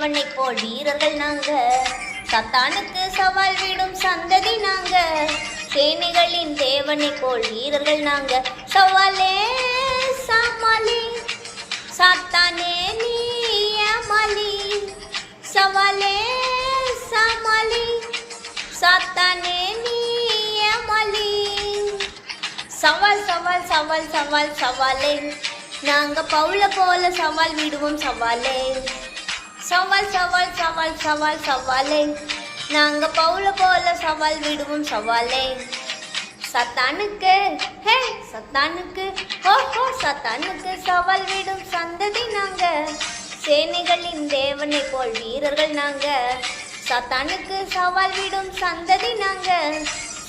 சேனைகளின் தேவனை போல் வீரர்கள் நாங்க. சத்தானுக்கு சவால் விடும் சந்ததி நாங்க. சேனைகளின் தேவனை போல் வீரர்கள் நாங்க. சவாலே சமாளி. சாத்தானே நீ ஏமாளி சவாலே சமாளி. சாத்தானே நீ ஏமாளி சவால் சவால் சவால் சவால் சவாலே. நாங்க பவுல போல சவால் விடுவோம் சவாலே. சவால் சவால் சவால் சவால் சவாலே. நாங்க பவுல போல சவால் விடுவோம் சவாலே. சத்தானுக்கு ஹே சத்தானுக்கு ஓஹோ சத்தானுக்கு சவால் விடும் சந்ததி நாங்க. சேனைகளின் தேவனை போல் வீரர்கள் நாங்க. சத்தானுக்கு சவால் விடும் சந்ததி நாங்க.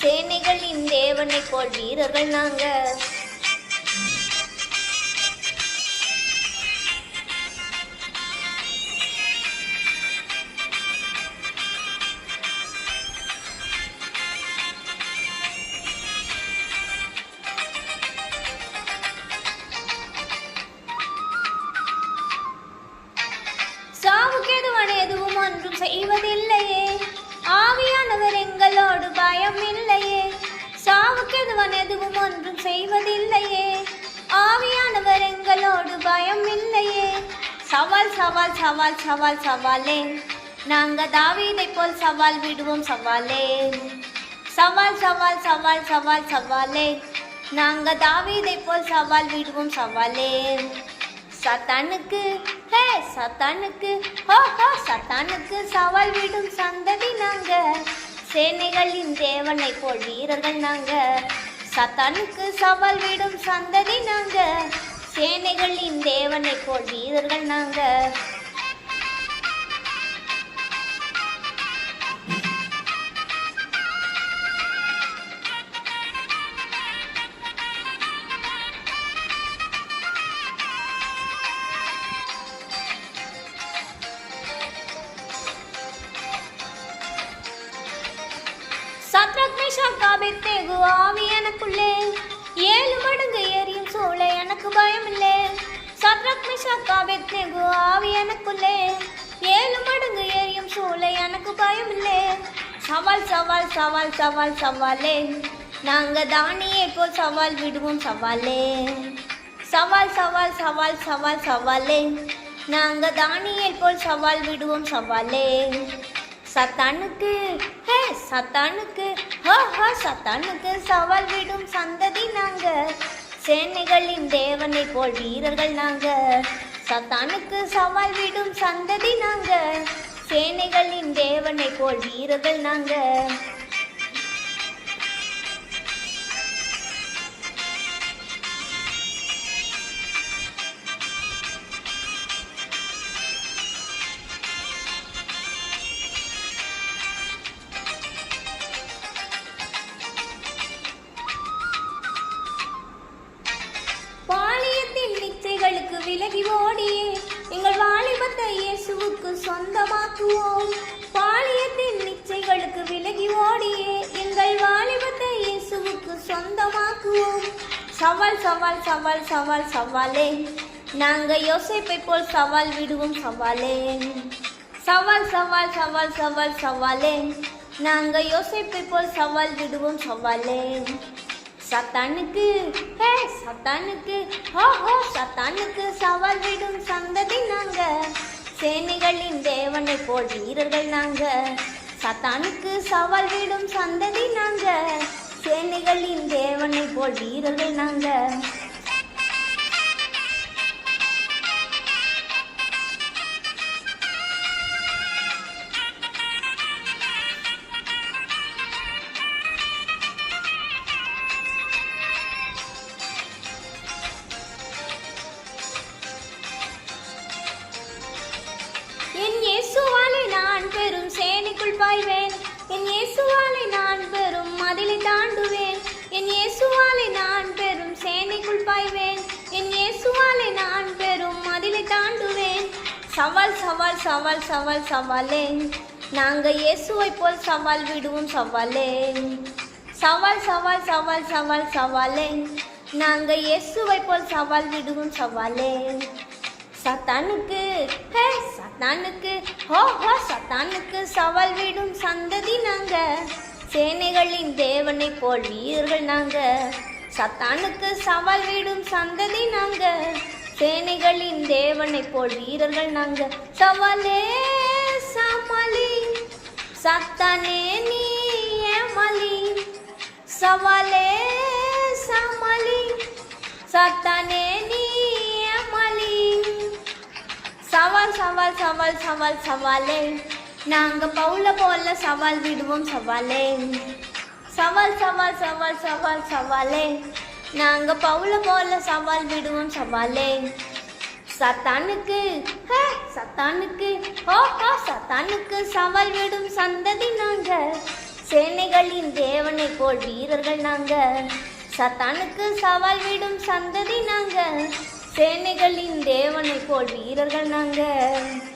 சேனைகளின் தேவனை போல் வீரர்கள் நாங்க. ஒன்றும் செய்வதில்லையே. ஆவியானவர் எங்களோடு பயம் இல்லையே சாவுக்கு எதுவான எதுவும் ஒன்றும் செய்வதில்லையே. ஆவியானவர் எங்களோடு பயம் இல்லையே சவால் சவால் சவால் சவால் சவாலே. நாங்க தாவீதை போல் சவால் விடுவோம் சவாலே. சவால் சவால் சவால் சவால் சவாலே. நாங்க தாவீதை போல் சவால் விடுவோம் சவாலே. சத்தானுக்கு ஹே சத்தானுக்கு ஹோ ஹோ சத்தானுக்கு சவால் விடும் சந்ததி நாங்க. சேனைகளின் தேவனை போல் வீரர்கள் நாங்க. சத்தானுக்கு சவால் விடும் சந்ததி நாங்க. சேனைகளின் தேவனை போல் வீரர்கள் நாங்க. சத்ரக் மேஷாக் ஆவி எனக்குள்ளே ஏழு மடங்கு எரியும் சூளை எனக்கு பயம் இல்லை சத்ரக் மேஷாக் ஆபேத்நேகோ ஆவி எனக்குள்ளே ஏழு மடங்கு எரியும் சூளை எனக்கு பயம் இல்லை சவால் சவால் சவால் சவால் சவாலே. நாங்கள் தானியை போல் சவால் விடுவோம் சவாலே. சவால் சவால் சவால் சவால் சவாலே. நாங்கள் தானியல் போல் சவால் விடுவோம் சவாலே. சத்தானுக்கு ஹே சத்தானுக்கு ஹோ சத்தானுக்கு சவால் விடும் சந்ததி நாங்க. சேனைகளின் தேவனை போல் வீரர்கள் நாங்க. சத்தானுக்கு சவால் விடும் சந்ததி நாங்க. சேனைகளின் தேவனை போல் வீரர்கள் நாங்க. இயேசுவுக்கு சொந்தமாக்குவோம். பாலியத்தின் நிச்சைகளுக்கு விலகி ஓடியே எங்கள் வாலிபத்தை இயேசுவுக்கு சொந்தமாக்குவோம். சவால் சவால் சவால் சவால் சவாலே. நாங்க யோசிப்பை போல் சவால் விடுவோம் சவாலே. சவால் சவால் சவால் சவால் சவாலே. நாங்க யோசிப்பை போல் சவால் விடுவோம் சவாலே. சத்தானுக்கு ஹே சத்தானுக்கு ஹோ ஹோ சத்தானுக்கு சவால் விடும் சந்ததி நாங்க. சேனைகளின் தேவனை போல் வீரர்கள் நாங்க. சத்தானுக்கு சவால் விடும் சந்ததி நாங்க. சேனைகளின் தேவனை போல் வீரர்கள் நாங்க. நான் பெரும் சேனைக்குள் பாய்வேன். என் இயேசுவாலை நான் பெரும் மதிலை தாண்டுவேன். என் இயேசுவாலை நான் பெரும் சேனைக்குள் பாய்வேன். என் இயேசுவாலை நான் பெரும் மதிலை தாண்டுவேன். சவால் சவால் சவால் சவால் சவாலே நாங்கள் இயேசுவை போல் சவால் விடுவோம் சவாலே சவால் சவால் சவால் சவால் சவாலே நாங்கள் இயேசுவை போல் சவால் விடுவோம் சவாலே சத்தானுக்கு ஹே சத்தானுக்கு ஹோ ஹோ சத்தானுக்கு சவால் விடும் சந்ததி நாங்க. சேனைகளின் தேவனை போல் வீரர்கள் நாங்க. சத்தானுக்கு சவால் விடும் சந்ததி நாங்க. சேனைகளின் தேவனை போல் வீரர்கள் நாங்க. சவாலே சமாளி சத்தானே நீ ஏமாளி. சவாலே சமாளி சத்தானே நீ சவால் சவால் சவால் சவாலே. நாங்க பவுல போல சவால் விடுவோம் சவாலே. சவால் சவால் சவால் சவால் சவாலே. நாங்க பவுல போல சவால் விடுவோம் சவாலே. சத்தானுக்கு சத்தானுக்கு ஓ சத்தானுக்கு சவால் விடும் சந்ததி நாங்க. சேனைகளின் தேவனை போல் வீரர்கள் நாங்க. சத்தானுக்கு சவால் விடும் சந்ததி நாங்க. சேனைகளின் தேவனை போல் வீரர்கள் நாங்கள்.